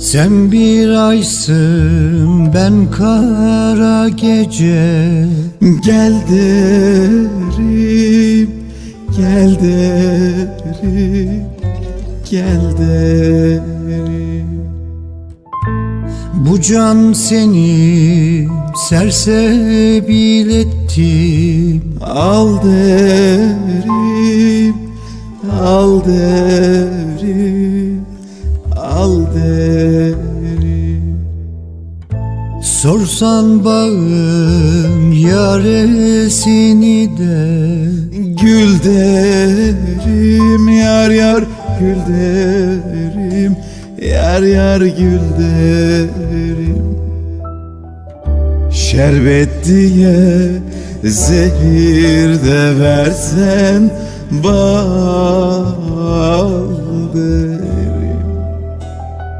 Sen bir aysın ben kara gece. Gel derim, gel derim, gel derim. Bu can seni sersebil ettim Al derim, al derim, al derim Sorsan bağın yaresini de Gül derim, yar yar gül derim, yar yar gül derim. Şerbet diye zehir de versen bal derim